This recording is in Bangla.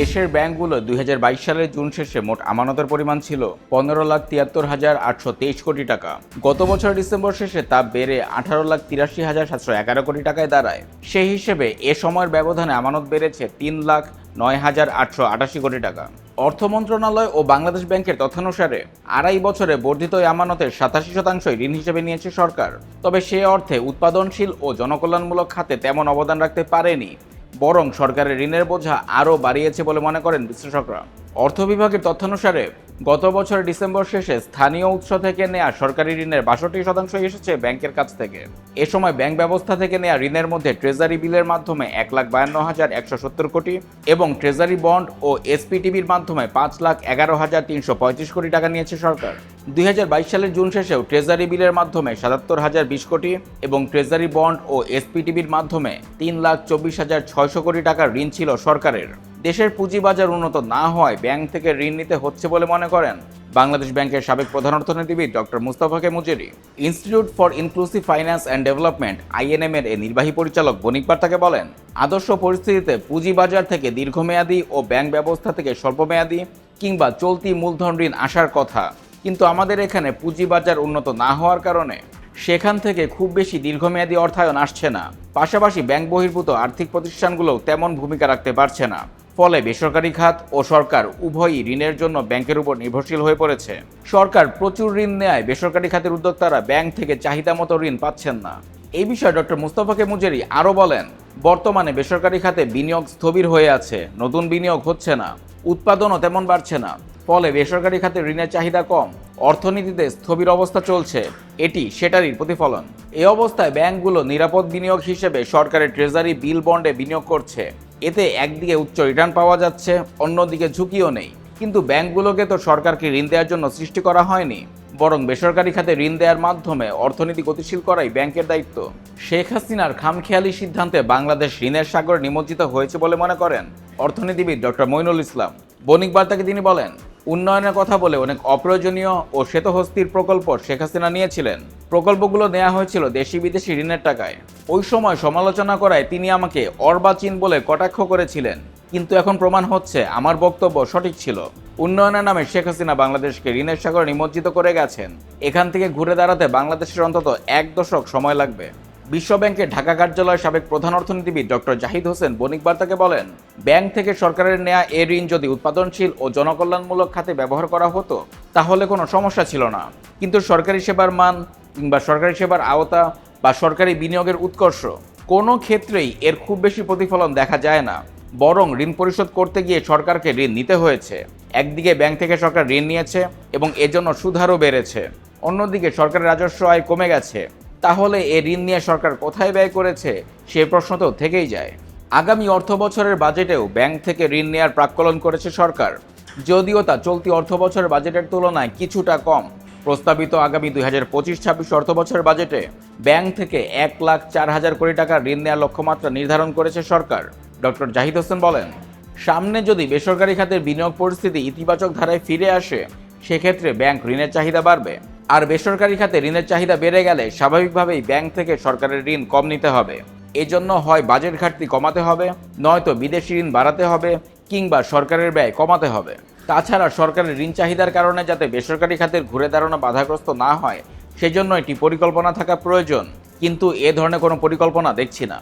দেশের ব্যাংকগুলো দুই হাজার বাইশ সালের জুন শেষে মোট আমানতের পরিমাণ ছিল পনেরো লাখ তিয়াত্তর হাজার আটশো তেইশ কোটি টাকা। গত বছর ডিসেম্বর শেষে তা বেড়ে আঠারো লাখ তিরাশি হাজার সাতশো এগারো কোটি টাকায় দাঁড়ায়। সেই হিসেবে এ সময়ের ব্যবধানে আমানত বেড়েছে তিন লাখ নয় হাজার আটশো আটাশি কোটি টাকা। অর্থ মন্ত্রণালয় ও বাংলাদেশ ব্যাংকের তথ্যানুসারে আড়াই বছরে বর্ধিত আমানতের সাতাশি শতাংশই ঋণ হিসেবে নিয়েছে সরকার। তবে সে অর্থে উৎপাদনশীল ও জনকল্যাণমূলক খাতে তেমন অবদান রাখতে পারেনি। বরং সরকারের ঋণের বোঝা আরও বাড়িয়েছে বলে মনে করেন বিশ্লেষকরা। অর্থ বিভাগের তথ্যানুসারে, গত বছর ডিসেম্বর শেষে স্থানীয় উৎস থেকে নেওয়া সরকারি ঋণের বাষট্টি শতাংশ এসেছে ব্যাংকের কাছ থেকে। এ সময় ব্যাংক ব্যবস্থা থেকে নেওয়া ঋণের মধ্যে ট্রেজারি বিলের মাধ্যমে এক লাখ বায়ান্ন হাজার একশো সত্তর কোটি এবং ট্রেজারি বন্ড ও এসপিটিভির মাধ্যমে পাঁচ লাখ এগারো হাজার তিনশো পঁয়ত্রিশ কোটি টাকা নিয়েছে সরকার। দুই হাজার বাইশ সালের জুন শেষেও ট্রেজারি বিলের মাধ্যমে সাতাত্তর হাজার বিশ কোটি এবং ট্রেজারি বন্ড ও এসপিটিভির মাধ্যমে তিন লাখ চব্বিশ হাজার ছয়শো কোটি টাকার ঋণ ছিল সরকারের। দেশের পুঁজিবাজার উন্নত না হওয়ায় ব্যাংক থেকে ঋণ নিতে হচ্ছে বলে মনে করেন। বাংলাদেশ ব্যাংকের সাবেক প্রধান অর্থনীতিবিদ doctor Mustafa K Mujeri. Institute for inclusive finance and development INM এর নির্বাহী পরিচালক বণিক বার্তাকে বলেন, আদর্শ পরিস্থিতিতে পুঁজিবাজার থেকে দীর্ঘমেয়াদী ও ব্যাংক ব্যবস্থা থেকে স্বল্পমেয়াদী কিংবা চলতি মূলধন ঋণ আসার কথা। কিন্তু আমাদের এখানে পুঁজিবাজার উন্নত না হওয়ার কারণে সেখান থেকে খুব বেশি দীর্ঘমেয়াদী অর্থায়ন আসছে না। পাশাপাশি ব্যাংক বহির্ভূত আর্থিক প্রতিষ্ঠানগুলোও তেমন ভূমিকা রাখতে পারছে না। ফলে বেসরকারি খাত ও সরকার উভয়ই ঋণের জন্য ব্যাংকের উপর নির্ভরশীল হয়ে পড়েছে। সরকার প্রচুর ঋণ নেয়, বেসরকারি খাতের উদ্যোক্তারা ব্যাংক থেকে চাহিদা মতো ঋণ পাচ্ছেন না। এই বিষয়ে ডক্টর মুস্তফাকে মুজেরি আরও বলেন, বর্তমানে বেসরকারি খাতে বিনিয়োগ স্থবির হয়ে আছে, নতুন বিনিয়োগ হচ্ছে না, উৎপাদনও তেমন বাড়ছে না। ফলে বেসরকারি খাতে ঋণের চাহিদা কম, অর্থনীতিতে স্থবির অবস্থা চলছে। এটি সেটারই প্রতিফলন। এ অবস্থায় ব্যাংকগুলো নিরাপদ বিনিয়োগ হিসেবে সরকারের ট্রেজারি বিল বন্ডে বিনিয়োগ করছে। এতে একদিকে উচ্চ রিটার্ন পাওয়া যাচ্ছে, অন্যদিকে ঝুঁকিও নেই। কিন্তু ব্যাংকগুলোকে তো সরকারকে ঋণ দেওয়ার জন্য সৃষ্টি করা হয়নি, বরং বেসরকারি খাতে ঋণ দেওয়ার মাধ্যমে অর্থনীতি গতিশীল করাই ব্যাংকের দায়িত্ব। শেখ হাসিনার খামখেয়ালি সিদ্ধান্তে বাংলাদেশ ঋণের সাগরে নিমজ্জিত হয়েছে বলে মনে করেন অর্থনীতিবিদ ডক্টর মইনুল ইসলাম। বণিক বার্তাকে তিনি বলেন উন্নয়নের কথা বলে অনেক অপ্রয়োজনীয় ও শ্বেতহস্তির প্রকল্প শেখ হাসিনা নিয়েছিলেন। প্রকল্পগুলো নেওয়া হয়েছিল দেশি বিদেশি ঋণের টাকায়। ওই সময় সমালোচনা করায় তিনি আমাকে অর্বাচীন বলে কটাক্ষ করেছিলেন। কিন্তু এখন প্রমাণ হচ্ছে আমার বক্তব্য সঠিক ছিল। উন্নয়নের নামে শেখ হাসিনা বাংলাদেশকে ঋণের সাগর নিমজ্জিত করে গেছেন। এখান থেকে ঘুরে দাঁড়াতে বাংলাদেশের অন্তত এক দশক সময় লাগবে। বিশ্বব্যাংকের ঢাকা কার্যালয়ের সাবেক প্রধান অর্থনীতিবিদ ডক্টর জাহিদ হোসেন বণিক বার্তাকে বলেন, ব্যাংক থেকে সরকারের নেয়া এ ঋণ যদি উৎপাদনশীল ও জনকল্যাণমূলক খাতে ব্যবহার করা হতো, তাহলে কোনো সমস্যা ছিল না। কিন্তু সরকারি সেবার মান কিংবা সরকারি সেবার আওতা বা সরকারি বিনিয়োগের উৎকর্ষ কোনো ক্ষেত্রেই এর খুব বেশি প্রতিফলন দেখা যায় না। বরং ঋণ পরিশোধ করতে গিয়ে সরকারকে ঋণ নিতে হয়েছে। একদিকে ব্যাংক থেকে সরকার ঋণ নিয়েছে এবং এজন্য সুদহারও বেড়েছে। অন্যদিকে সরকারের রাজস্ব আয় কমে গেছে। তাহলে এ ঋণ নিয়ে সরকার কোথায় ব্যয় করেছে? সে প্রশ্ন তো থেকেই যায়। আগামী অর্থ বছরের বাজেটেও ব্যাংক থেকে ঋণ নেওয়ার প্রাক্কলন করেছে সরকার। যদিও তা চলতি অর্থ বছরের বাজেটের তুলনায় কিছুটা কম। প্রস্তাবিত আগামী দুই হাজার পঁচিশ ছাব্বিশ অর্থ বছরের বাজেটে ব্যাংক থেকে এক লাখ চার হাজার কোটি টাকার ঋণ নেওয়ার লক্ষ্যমাত্রা নির্ধারণ করেছে সরকার। ডক্টর জাহিদ হোসেন বলেন, সামনে যদি বেসরকারি খাতের বিনিয়োগ পরিস্থিতি ইতিবাচক ধারায় ফিরে আসে, সেক্ষেত্রে ব্যাংক ঋণের চাহিদা বাড়বে। আর বেসরকারি খাতে ঋণের চাহিদা বেড়ে গেলে স্বাভাবিকভাবেই ব্যাংক থেকে সরকারের ঋণ কম নিতে হবে। এজন্য হয় বাজেট ঘাটতি কমাতে হবে, নয়তো বিদেশি ঋণ বাড়াতে হবে কিংবা সরকারের ব্যয় কমাতে হবে। তাছাড়া সরকারের ঋণ চাহিদার কারণে যাতে বেসরকারি খাতের ঘুরে দাঁড়ানো বাধাগ্রস্ত না হয়, সেজন্য একটি পরিকল্পনা থাকা প্রয়োজন। কিন্তু এ ধরনের কোনো পরিকল্পনা দেখছি না।